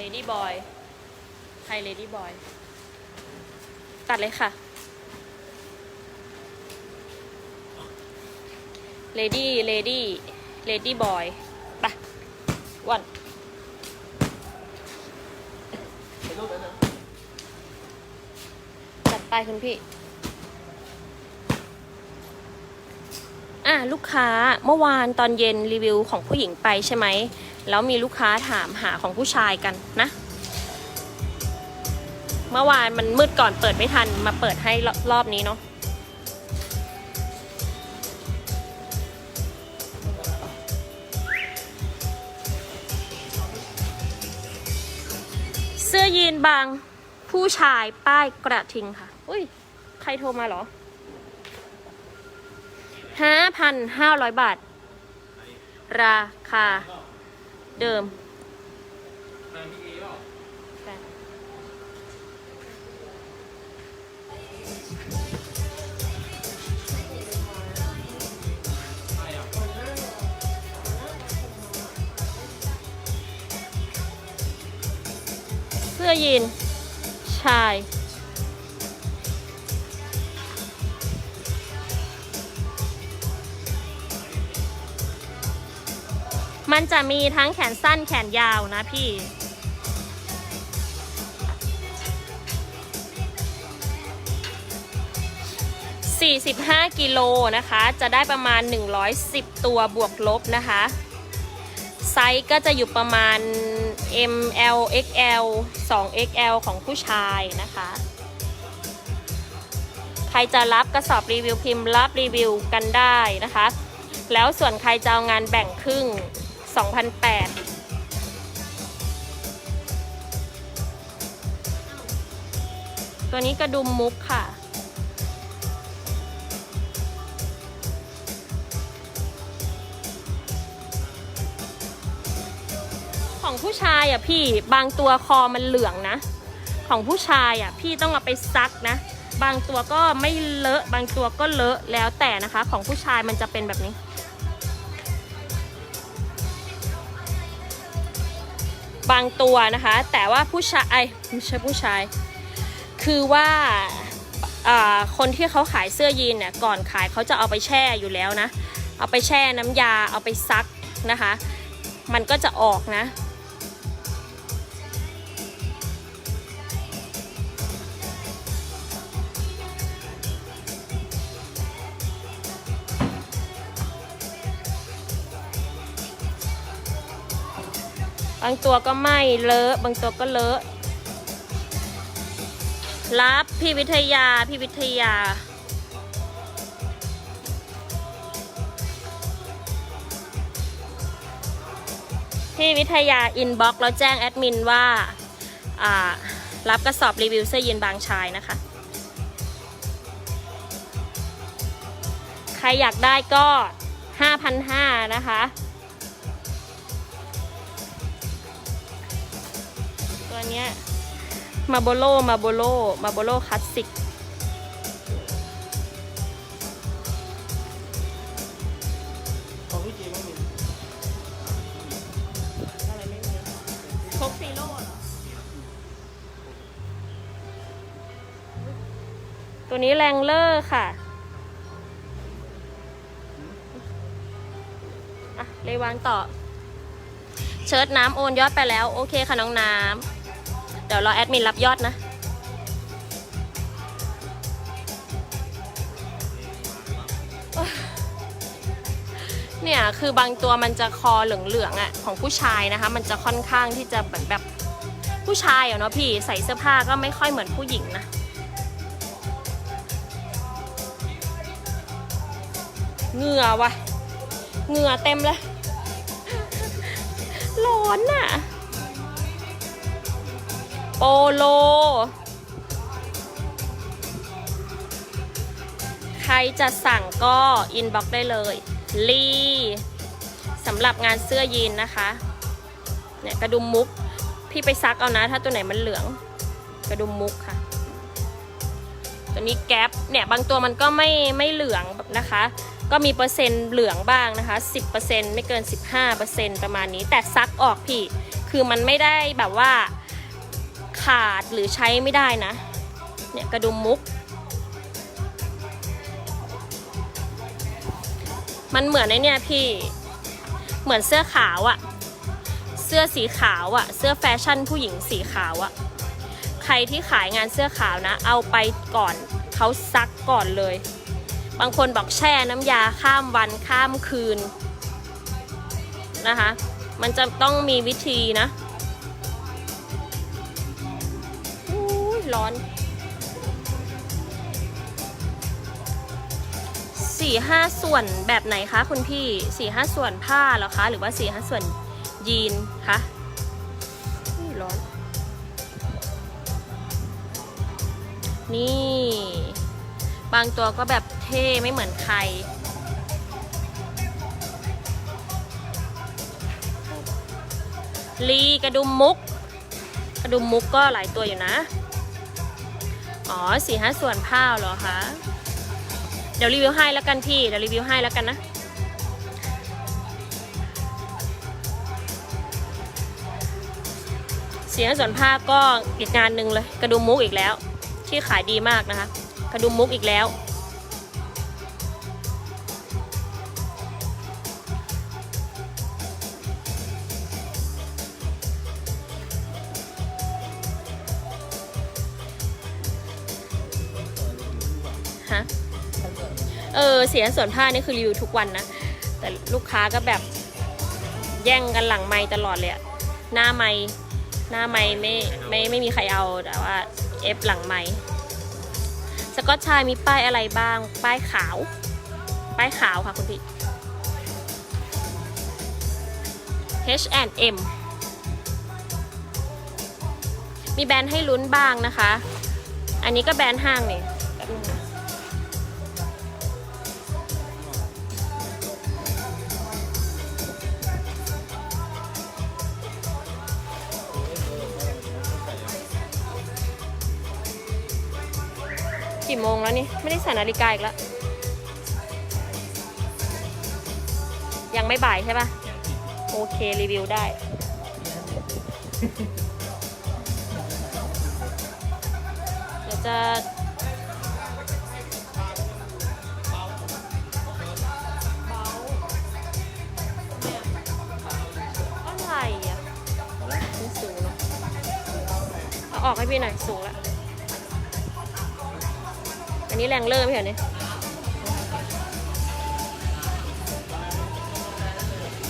Lady Boy ไทย Lady Boy ตัดเลยค่ะ Lady Lady Lady Boy ไปวันเป็นรูปนั้นจัดไปคุณพี่ อะ ลูกค้าเมื่อวานตอนเย็นรีวิวของผู้หญิงไปใช่ไหม แล้วมีลูกค้าถามหาของผู้ชายกันนะ เมื่อวานมันมืดก่อนเปิดไม่ทันมาเปิดให้รอบนี้เนาะเสื้อยีนบางผู้ชายป้ายกระทิงค่ะ อุ้ย ใครโทรมาเหรอห้าพันห้าร้อยบาท ราคา เดิมนานพี่เอเปล่าใช่อะเสื้อยีนชาย มันจะมีทั้งแขนสั้นแขนยาวนะพี่ 45 กิโลนะคะ จะได้ประมาณ 110 ตัวบวกลบนะคะ ไซส์ก็จะอยู่ประมาณ M L X L 2 X L ของผู้ชายนะคะ ใครจะรับกระสอบรีวิวพิมพ์รับรีวิวกันได้นะคะ แล้วส่วนใครจะเอางานแบ่งครึ่ง 2,008 ตัวนี้กระดุมมุกค่ะ ของผู้ชายอะพี่บางตัวคอมันเหลืองนะ ของผู้ชายอะพี่ต้องเอาไปซักนะ บางตัวก็ไม่เลอะ บางตัวก็เลอะแล้วแต่นะคะ ของผู้ชายมันจะเป็นแบบนี้ บางตัวนะคะ แต่ว่าผู้ชายไม่ใช่ผู้ชาย คือว่าคนที่เขาขายเสื้อยีนเนี่ยก่อนขายเขาจะเอาไปแช่อยู่แล้วนะ เอาไปแช่น้ำยาเอาไปซักนะคะ มันก็จะออกนะางตัวก็ไม่เลอะ บางตัวก็เลอะ รับพี่วิทยา พี่วิทยา พี่วิทยาอินบ็อกแล้วแจ้งแอดมินว่าอ่ารับกระสอบรีวิวเสื้อยีนบางชายนะคะ ใครอยากได้ก็ 5,500 นะคะ เนี้ยมาโบโลมาโบโลมาโบโลคลาสสิกของพี่เจไม่มีอะไรไม่มีพกซีโร่หรอตัวนี้แรงเลอร์ค่ะ อะ เลยวางต่อ เชิญน้ำโอนยอดไปแล้ว โอเคค่ะน้องน้ำ เดี๋ยวรอแอดมินรับยอดนะ เนี่ย คือบางตัวมันจะคอเหลืองๆอะ ของผู้ชายนะคะ มันจะค่อนข้างที่จะเหมือนแบบผู้ชายอะเนาะพี่ใส่เสื้อผ้าก็ไม่ค่อยเหมือนผู้หญิงนะเหงื่อวะเหงื่อเต็มเลยร้อนน่ะ โปโล ใครจะสั่งก็อินบ็อกได้เลยลีสำหรับงานเสื้อยีนนะคะ เนี่ยกระดุมมุก พี่ไปซักเอานะ ถ้าตัวไหนมันเหลือง กระดุมมุกค่ะ ตัวนี้แก๊ปเนี่ยบางตัวมันก็ไม่ไม่เหลืองนะคะ ก็มีเปอร์เซ็นต์เหลืองบ้างนะคะ 10%ไม่เกิน 15%ประมาณนี้ แต่ซักออกพี่ คือคือมันไม่ได้แบบว่า ขาดหรือใช้ไม่ได้นะ เนี่ยกระดุมมุก มันเหมือนไอเนี่ยพี่ เหมือนเสื้อขาวอะเสื้อสีขาวอะเสื้อแฟชั่นผู้หญิงสีขาวอะใครที่ขายงานเสื้อขาวนะ เอาไปก่อนเขาซักก่อนเลย บางคนบอกแช่น้ำยาข้ามวันข้ามคืนนะคะ มันจะต้องมีวิธีนะ ร้อนสี่ห้าส่วนแบบไหนคะคุณพี่สี่ห้าส่วนผ้าหรอคะ หรือว่าสี่ห้าส่วนยีนคะร้อน นี่ บางตัวก็แบบเท่ไม่เหมือนใครลีกระดุมมุก กระดุมมุกก็หลายตัวอยู่นะ อ๋อสี่ห้าส่วนผ้าเหรอคะ เดี๋ยวรีวิวให้แล้วกันพี่ เดี๋ยวรีวิวให้แล้วกันนะ เสียงส่วนผ้าก็อีกงานหนึ่งเลย กระดุมมุกอีกแล้ว ที่ขายดีมากนะคะ กระดุมมุกอีกแล้ว เสียส่วนผ้านี่คือรีวิวทุกวันนะ แต่ลูกค้าก็แบบแย่งกันหลังไม้ตลอดเลยอะหน้าไม้หน้าไม้ไม่ไม่ไม่มีใครเอาแต่ว่าเอฟหลังไม้สกอตชายมีป้ายอะไรบ้าง ป้ายขาว ป้ายขาวค่ะคุณพี่ H&M มีแบรนด์ให้ลุ้นบ้างนะคะ อันนี้ก็แบรนด์ห้างนี่ กี่โมงแล้วนี่ ไม่ได้ใส่นาฬิกาอีกแล้ว ยังไม่บ่ายใช่ปะโอเค รีวิวได้ เดี๋ยวจะอะไรอะสูงเนอะเอาออกให้พี่หน่อยสูงละ นนี้แรงเลอร์ไม่เหรอเนี่ย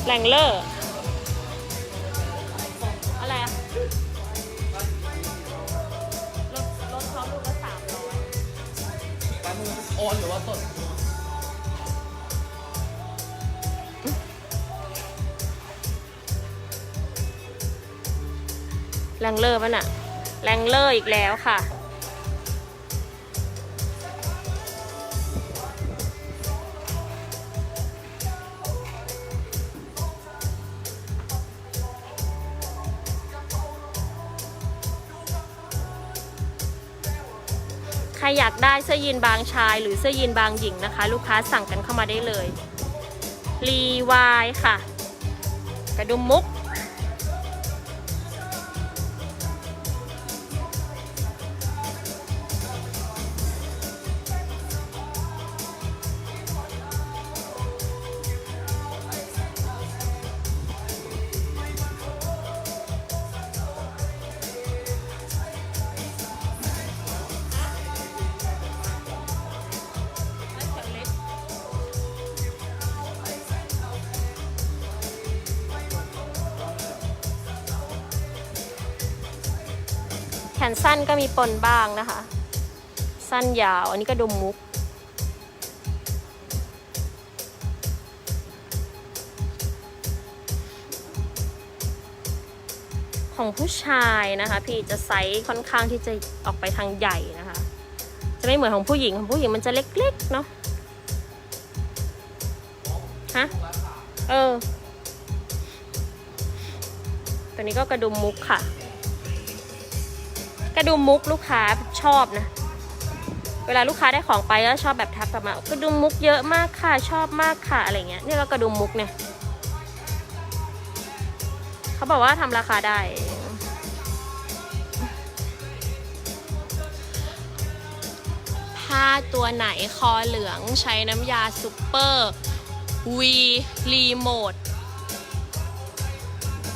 แรงเลอร์อะไรอะรถรถเขาลูกละสามร้อยปลามึกโอนหรือว่าสดแรงเลอร์ป่ะน่ะแรงเลอร์อีกแล้วค่ะ รอยากได้เสื้อยีนบางชาย หรือเสื้อยีนบางหญิงนะคะ ลูกค้าสั่งกันเข้ามาได้เลยรีวายค่ะ กระดุมมุก นสั้นก็มีปนบ้างนะคะ สั้นยาวอันนี้ก็ดุมมุก ของผู้ชายนะคะ พี่จะไซส์ค่อนข้างที่จะออกไปทางใหญ่นะคะ จะไม่เหมือนของผู้หญิงของผู้หญิงมันจะเล็กๆเนาะฮะเออ ตัวนี้ก็กระดุมมุกค่ะ กระดุมมุกลูกค้าชอบนะ เวลาลูกค้าได้ของไปก็ชอบแบบทักกลับมากระดุมมุกเยอะมากค่ะชอบมากค่ะอะไรเงี้ยเนี่ยก็กระดุมมุกเนี่ยเขาบอกว่าทำราคาได้ผ้าตัวไหนคอเหลืองใช้น้ำยาซูเปอร์วีรีโมท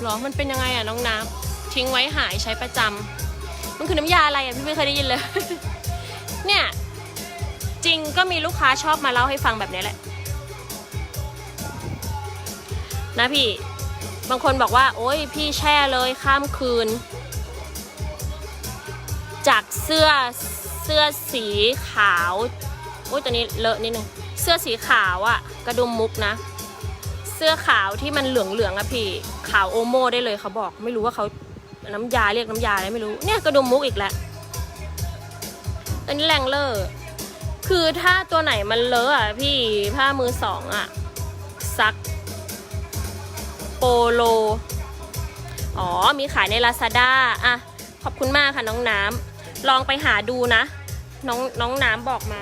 หรอ มันเป็นยังไงอะน้องน้ำทิ้งไว้หายใช้ประจำ มันคือน้ำยาอะไรอะพี่ไม่เคยได้ยินเลย เนี่ยจริงก็มีลูกค้าชอบมาเล่าให้ฟังแบบนี้แหละ นะพี่ บางคนบอกว่า โอ้ยพี่แช่เลยข้ามคืน จากเสื้อเสื้อสีขาวโอ้ยตัวนี้เลอะนิดนึงเสื้อสีขาวอะกระดุมมุกนะ เสื้อขาวที่มันเหลืองเหลืองๆอะพี่ ขาวโอโมได้เลยเขาบอก ไม่รู้ว่าเขา น้ำยาเรียกน้ำยาอะไรไม่รู้ เนี่ยกระดุมมุกอีกแล้วตัวนี้แรงเลอร์คือถ้าตัวไหนมันเลอะอะพี่ผ้ามือสองอะซัก โปโล อ๋อ มีขายใน Lazada อะ ขอบคุณมากค่ะน้องน้ำลองไปหาดูนะ น้องน้องน้ำบอกมา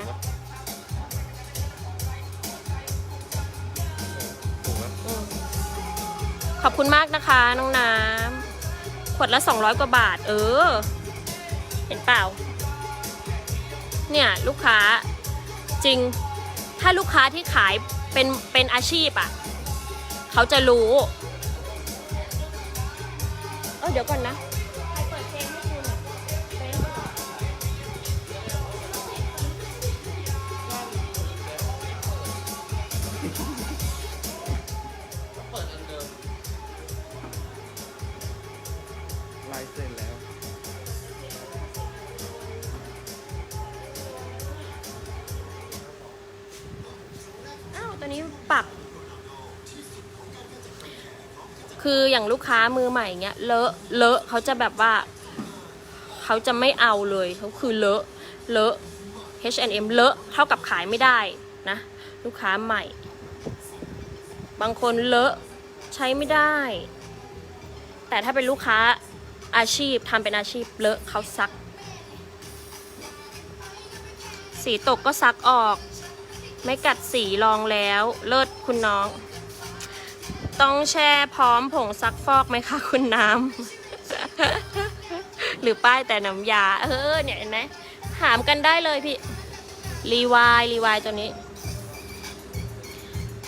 ขอบคุณมากนะคะ น้องน้ำ ขวดละ 200 กว่าบาท เออ เห็นเปล่า เนี่ยลูกค้าจริง ถ้าลูกค้าที่ขายเป็นเป็นอาชีพอะ่ะ เขาจะรู้ เออเดี๋ยวก่อนนะ ปัก คืออย่างลูกค้ามือใหม่เงี้ยเลอะเลอะเขาจะแบบว่า เขาจะไม่เอาเลยเขาคือเลอะเลอะ H&M เลอะเท่ากับขายไม่ได้นะ ลูกค้าใหม่ บางคนเลอะใช้ไม่ได้ แต่ถ้าเป็นลูกค้าอาชีพทำเป็นอาชีพเลอะเขาซัก สีตกก็ซักออก ไม่กัดสีลองแล้ว เลิศคุณน้อง ต้องแช่พร้อมผงซักฟอกไหมคะคุณน้ำ หรือป้ายแต่น้ำยา เออเนี่ยเห็นไหมถามกันได้เลยพี่ รีวายรีวายตัวนี้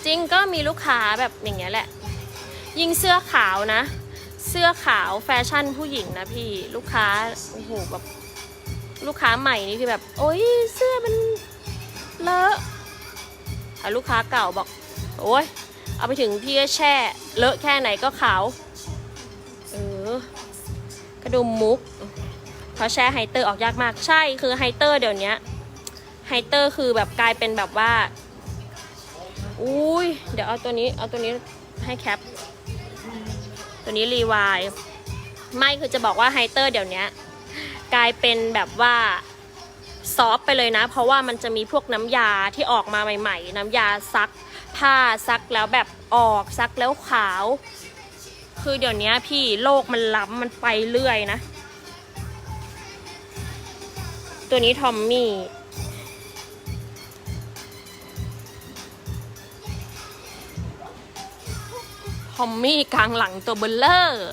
จริงก็มีลูกค้าแบบอย่างเงี้ยแหละ ยิงเสื้อขาวนะ เสื้อขาวแฟชั่นผู้หญิงนะพี่ลูกค้าโอ้โหแบบลูกค้าใหม่นี่คือแบบ โอ๊ยเสื้อมัน ลูกค้าเก่าบอก โอ้ยเอาไปถึงพี่ก็แช่ เลอะแค่ไหนก็ขาว เออกระดุมมุก เพราะแช่ไฮเตอร์ออกยากมาก ใช่คือไฮเตอร์เดี๋ยวนี้ไฮเตอร์คือแบบกลายเป็นแบบว่า อุ้ยเดี๋ยวเอาตัวนี้ เอาตัวนี้ให้แคป ตัวนี้รีวาย ไม่คือจะบอกว่าไฮเตอร์เดี๋ยวนี้กลายเป็นแบบว่า ซอฟไปเลยนะ เพราะว่ามันจะมีพวกน้ำยาที่ออกมาใหม่ ๆ น้ำยาซักผ้าซักแล้วแบบออกซักแล้วขาว คือเดี๋ยวนี้พี่โลกมันล้ำมันไปเรื่อยนะ ตัวนี้ทอมมี่ทอมมี่กลางหลังตัวเบลเลอร์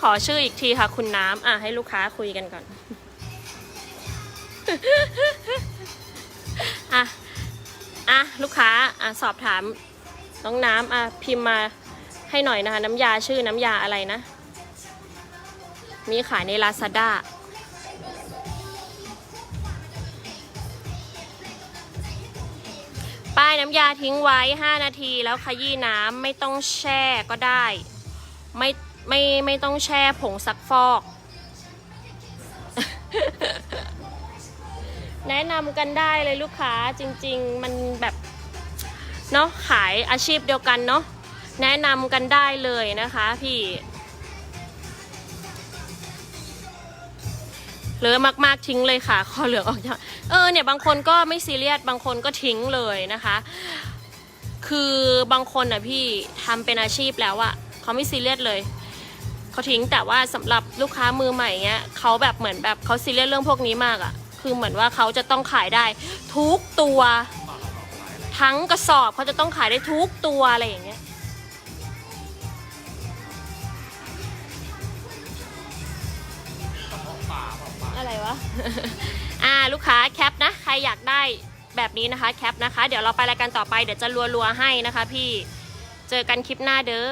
ขอชื่ออีกทีค่ะคุณน้ำอะให้ลูกค้าคุยกันก่อน อะ อะ ลูกค้า อะ สอบถาม น้องน้ำอะ พิมพ์มาให้หน่อยนะคะ น้ำยาชื่อน้ำยาอะไรนะ มีขายใน Lazada ป้ายน้ำยาทิ้งไว้ 5 นาทีแล้วขยี้น้ำไม่ต้องแช่ก็ได้ ไม่ไม่ไม่ต้องแช่ผงซักฟอก แนะนำกันได้เลยลูกค้าจริง ๆ มันแบบเนาะขายอาชีพเดียวกันเนาะแนะนำกันได้เลยนะคะพี่ เหลือมากๆทิ้งเลยค่ะคอเหลืองออกเออเนี่ยบางคนก็ไม่ซีเรียสบางคนก็ทิ้งเลยนะคะ คือบางคนอะพี่ทำเป็นอาชีพแล้วอะเขาไม่ซีเรียสเลยเขาทิ้งแต่ว่าสำหรับลูกค้ามือใหม่เงี้ยเขาแบบเหมือนแบบเขาซีเรียสเรื่องพวกนี้มากอะ คือเหมือนว่าเขาจะต้องขายได้ทุกตัว ทั้งกระสอบเขาจะต้องขายได้ทุกตัวอะไรอย่างเงี้ยอะไรวะ อ่าลูกค้าแคปนะ ใครอยากได้แบบนี้นะคะแคปนะคะ เดี๋ยวเราไปรายการต่อไปเดี๋ยวจะรัวๆให้นะคะพี่ เจอกันคลิปหน้าเด้อ